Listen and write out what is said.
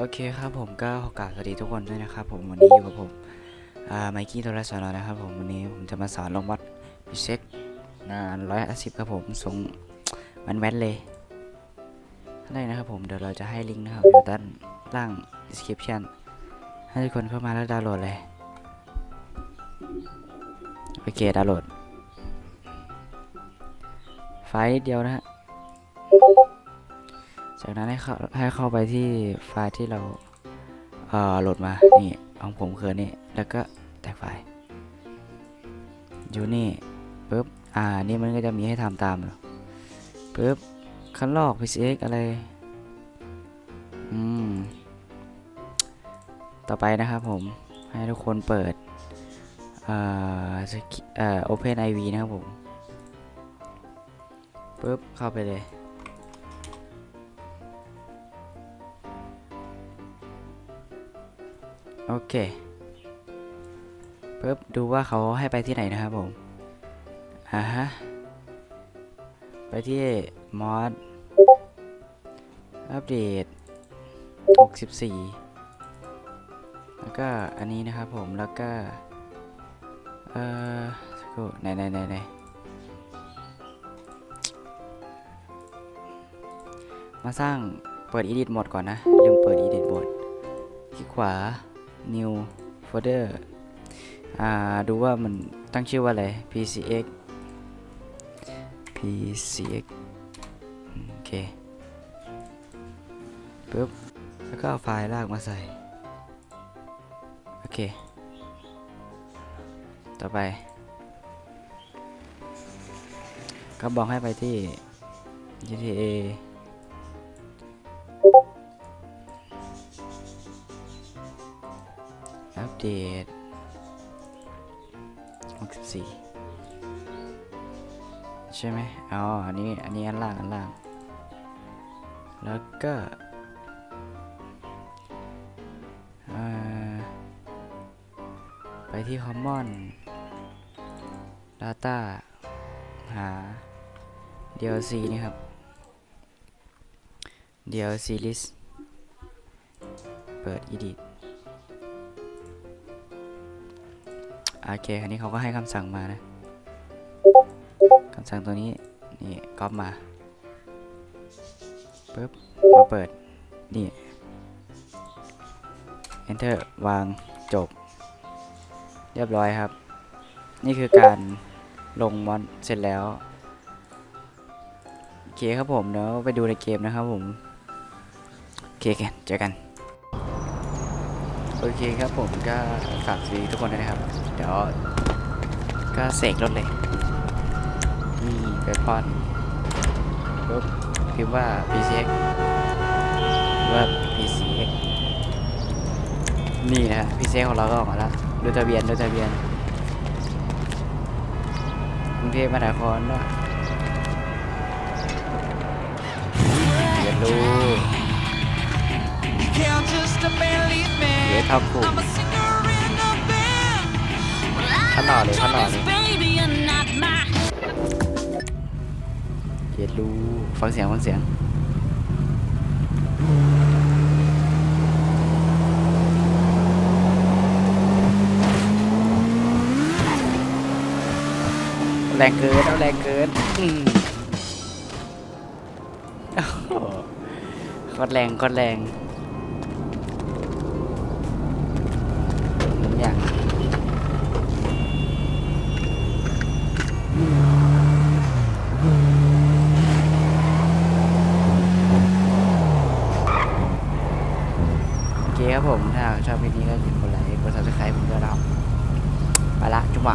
โอเคครับผมก็ขอกราบสวัสดีทุกคนด้วยนะครับผมวันนี้อยู่กับผมไมกี้โทรศัพท์นะครับผมวันนี้ผมจะมาสอนลงวัดพิเศษนานร้อยสิบครับผมส่งมันแวนเลยอะไรนะครับผมเดี๋ยวเราจะให้ลิงก์นะครับอยู่ด้านล่าง description ให้ทุกคนเข้ามาแล้วดาวน์โหลดเลยโอเคดาวน์โหลด ไฟล์เดียวนะฮะ จากนั้นให้เข้าให้เข้าไปที่ไฟล์ที่เราเอ่อโหลดมา นี่ของผมคือนี่ แล้วก็แตกไฟล์ อยู่นี่ปุ๊บ อ่า นี่มันก็จะมีให้ทำตามอยู่ปุ๊บ คันลอก PCX อะไร อืม ต่อไปนะครับผม ให้ทุกคนเปิด เอ่อเอ่อ Open IV นะครับผมปุ๊บ เข้าไปเลย โอเคปุ๊บดูว่าเขาให้ไปที่ไหนนะครับผม อ่าฮะ ไปที่มอดอัปเดต 64 แล้วก็อันนี้นะครับผม แล้วก็ เอ่อสักครู่ไหนไหนไหนไหนมาสร้างเปิด edit หมดก่อนนะ ลืมเปิด edit หมดคลิกขวา new folder อ่าดูว่ามันตั้งชื่อว่าอะไร pcx pcx โอเคปุ๊บแล้วก็เอาไฟล์ลากมาใส่ โอเค ต่อไป ก็บอกให้ไปที่ GTA เดต64 ใช่ไหมอ๋อ อันนี้ อันนี้อันล่าง อันล่าง แล้วก็ไปที่ Common Data หา DLC นี่ครับ DLC list เปิด edit โอเคอันนี้เขาก็ให้คำสั่งมานะคำสั่งตัวนี้นี่ก๊อปมาปึ๊บมาเปิดนี่ enter วางจบ เรียบร้อยครับ นี่คือการลงมอนเสร็จแล้วโอเคครับผมเดี๋ยวไปดูในเกมนะครับผมโอเคกันเจอกัน โอเคครับผมก็ฝากสวัสดีทุกคนด้วยนะครับ เดี๋ยว ก็เสกรถเลยนี่ไปป้อนปุ๊บพิมพ์ว่า PCX หรือว่า PCX นี่นะฮะ PCX ของเราก็ออกมาแล้วดูทะเบียนดูทะเบียนกรุงเทพมหานครด้วยเรียนรู้ เท่ากูข้างนอกเลยข้างนอกเลยเย็ดรู้ฟังเสียงฟังเสียงแรงเกินเอาแรงเกินโคตรแรงโคตรแรง เคครับผม ถ้าชอบคลิปนี้ก็อย่าลืมกดไลค์กดซับสไครป์ผมด้วยนะครับไปละจุ๊บ